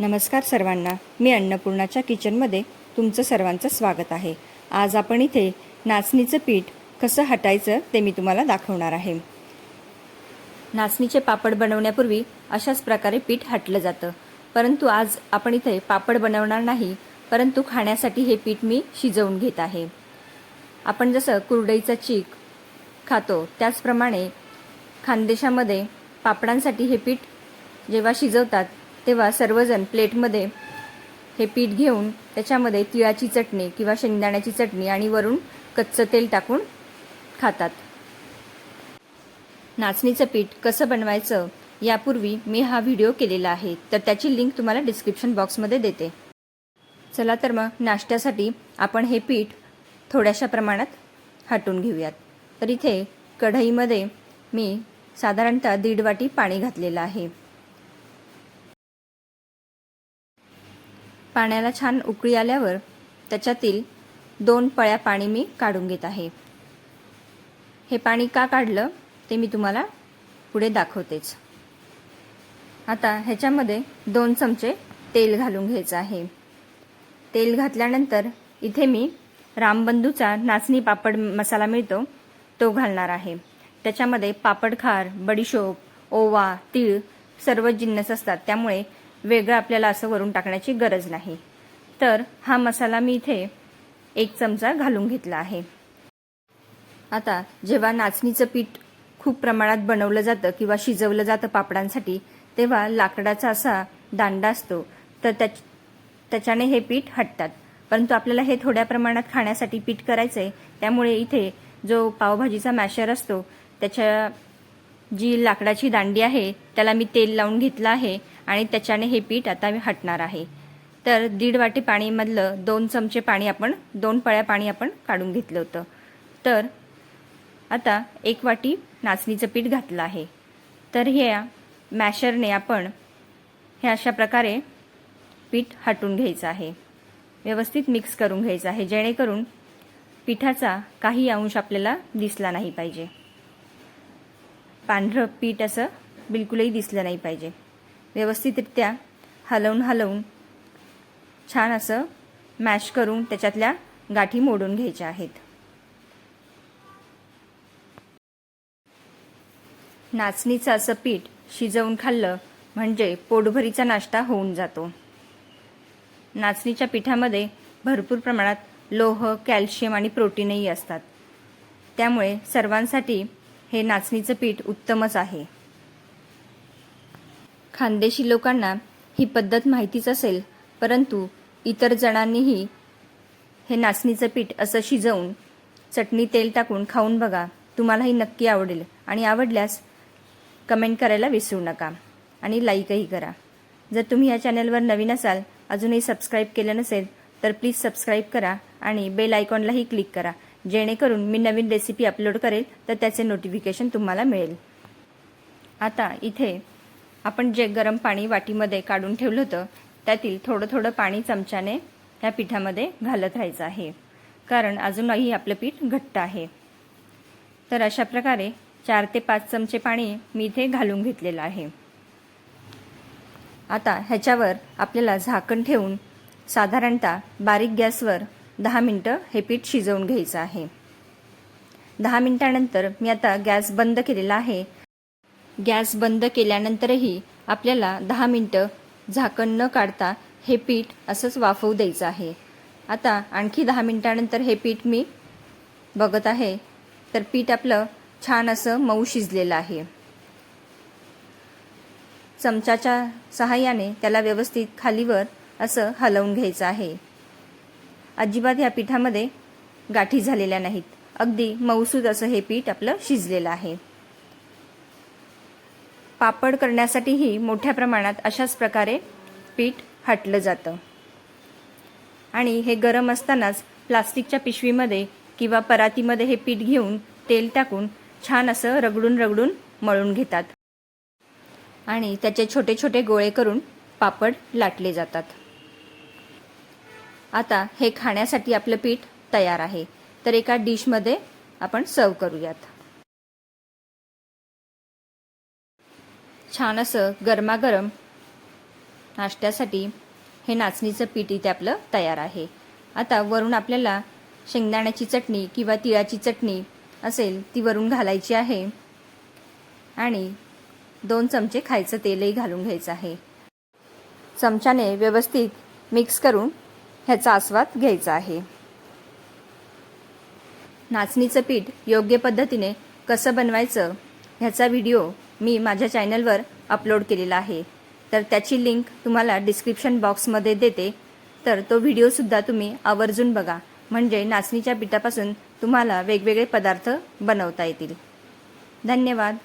नमस्कार सर्वांना. मी अन्नपूर्णाच्या किचनमध्ये तुमचं सर्वांचं स्वागत आहे. आज आपण इथे नाचणीचं पीठ कसं हटायचं ते मी तुम्हाला दाखवणार आहे. नाचणीचे पापड बनवण्यापूर्वी अशाच प्रकारे पीठ हटलं जातं. परंतु आज आपण इथे पापड बनवणार नाही परंतु खाण्यासाठी हे पीठ मी शिजवून घेत आहे. आपण जसं कुरडईचा चीक खातो त्याचप्रमाणे खानदेशामध्ये पापडांसाठी हे पीठ जेव्हा शिजवतात तेव्हा सर्वजण प्लेटमध्ये हे पीठ घेऊन त्याच्यामध्ये तिळाची चटणी किंवा शेंगदाण्याची चटणी आणि वरून कच्चं तेल टाकून खातात. नाचणीचं पीठ कसं बनवायचं यापूर्वी मी हा व्हिडिओ केलेला आहे. तर त्याची लिंक तुम्हाला डिस्क्रिप्शन बॉक्समध्ये देते. चला तर मग नाश्त्यासाठी आपण हे पीठ थोड्याशा प्रमाणात हटून घेऊयात. तर इथे कढईमध्ये मी साधारणतः दीड वाटी पाणी घातलेलं आहे. पाण्याला छान उकळी आल्यावर त्याच्यातील दोन पळ्या पाणी मी काढून घेत आहे. हे पाणी का काढलं ते मी तुम्हाला पुढे दाखवतेच. आता ह्याच्यामध्ये दोन चमचे तेल घालून घ्यायचं आहे. तेल घातल्यानंतर इथे मी रामबंधूचा नाचणी पापड मसाला मिळतो तो घालणार आहे. त्याच्यामध्ये पापड खार बडीशोप ओवा तीळ सर्व जिन्नस असतात. त्यामुळे वेगळं आपल्याला असं वरून टाकण्याची गरज नाही. तर हा मसाला मी इथे एक चमचा घालून घेतला आहे. आता जेव्हा नाचणीचं पीठ खूप प्रमाणात बनवलं जातं किंवा शिजवलं जातं पापडांसाठी तेव्हा लाकडाचा असा दांडा असतो. तर त्याच त्याच्याने हे पीठ हटतात. परंतु आपल्याला हे थोड्या प्रमाणात खाण्यासाठी पीठ करायचं आहे त्यामुळे इथे जो पावभाजीचा मॅशर असतो त्याच्या जी लाकडाची दांडी आहे त्याला मी तेल लावून घेतलं आहे आणि त्याच्याने हे पीठ आता मी हटणार आहे. तर दीड वाटी पाणीमधलं दोन चमचे पाणी आपण दोन पळ्या पाणी आपण काढून घेतलं होतं. तर आता एक वाटी नाचणीचं पीठ घातलं आहे. तर ह्या मॅशरने आपण हे अशा प्रकारे पीठ हटून घ्यायचं आहे. व्यवस्थित मिक्स करून घ्यायचं आहे जेणेकरून पिठाचा काही अंश आपल्याला दिसला नाही पाहिजे. पांढरं पीठ असं बिलकुलही दिसलं नाही पाहिजे. व्यवस्थितरित्या हलवून हलवून छान असं मॅश करून त्याच्यातल्या गाठी मोडून घ्यायच्या आहेत. नाचणीचं असं पीठ शिजवून खाल्लं म्हणजे पोटभरीचा नाश्ता होऊन जातो. नाचणीच्या पिठामध्ये भरपूर प्रमाणात लोह कॅल्शियम आणि प्रोटीनही असतात. त्यामुळे सर्वांसाठी हे नाचणीचं पीठ उत्तमच आहे. खानदेशी लोकांना ही पद्धत माहितीच असेल परंतु इतर जणांनीही हे नाचणीचं पीठ असं शिजवून चटणी तेल टाकून खाऊन बघा. तुम्हालाही नक्की आवडेल आणि आवडल्यास कमेंट करायला विसरू नका आणि लाईकही करा. जर तुम्ही या चॅनलवर नवीन असाल अजूनही सबस्क्राईब केलं नसेल तर प्लीज सबस्क्राईब करा आणि बेल आयकॉनलाही क्लिक करा. जेणेकरून मी नवीन रेसिपी अपलोड करेल तर त्याचे नोटिफिकेशन तुम्हाला मिळेल. आता इथे आपण जे गरम पाणी वाटीमध्ये काढून ठेवलं होतं त्यातील थोडं थोडं पाणी चमच्याने ह्या पिठामध्ये घालत राहायचं आहे. कारण अजूनही आपलं पीठ घट्ट आहे. तर अशा प्रकारे चार ते पाच चमचे पाणी मी इथे घालून घेतलेलं आहे. आता ह्याच्यावर आपल्याला झाकण ठेवून साधारणतः बारीक गॅसवर दहा मिनटं हे पीठ शिजवून घ्यायचं आहे. दहा मिनटानंतर मी आता गॅस बंद केलेला आहे. गॅस बंद केल्यानंतरही आपल्याला दहा मिनटं झाकण न काढता हे पीठ असंच वाफवू द्यायचं आहे. आता आणखी दहा मिनटानंतर हे पीठ मी बघत आहे. तर पीठ आपलं छान असं मऊ शिजलेलं आहे. चमच्याच्या सहाय्याने त्याला व्यवस्थित खालीवर असं हलवून घ्यायचं आहे. अजिबात ह्या पिठामध्ये गाठी झालेल्या नाहीत. अगदी मऊसूद असं हे पीठ आपलं शिजलेलं आहे. पापड करण्यासाठीही मोठ्या प्रमाणात अशाच प्रकारे पीठ हटलं जातं. आणि हे गरम असतानाच प्लास्टिकच्या पिशवीमध्ये किंवा परातीमध्ये हे पीठ घेऊन तेल टाकून छान असं रगडून रगडून मळून घेतात. आणि त्याचे छोटे छोटे गोळे करून पापड लाटले जातात. आता हे खाण्यासाठी आपलं पीठ तयार आहे. तर एका डिशमध्ये आपण सर्व करूयात. छान असं गरमागरम नाश्त्यासाठी हे नाचणीचं पीठ इथे आपलं तयार आहे. आता वरून आपल्याला शेंगदाण्याची चटणी किंवा तिळाची चटणी असेल ती वरून घालायची आहे. आणि दोन चमचे खायचं तेलही घालून घ्यायचं आहे. चमच्याने व्यवस्थित मिक्स करून ह्याचा आस्वाद घ्यायचा आहे. नाचणीचं पीठ योग्य पद्धतीने कसं बनवायचं ह्याचा व्हिडिओ मी माझ्या चॅनलवर अपलोड केलेला आहे. तर त्याची लिंक तुम्हाला डिस्क्रिप्शन बॉक्समध्ये देते. तर तो व्हिडिओसुद्धा तुम्ही आवर्जून बघा. म्हणजे नाचणीच्या पिठापासून तुम्हाला वेगवेगळे पदार्थ बनवता येतील. धन्यवाद.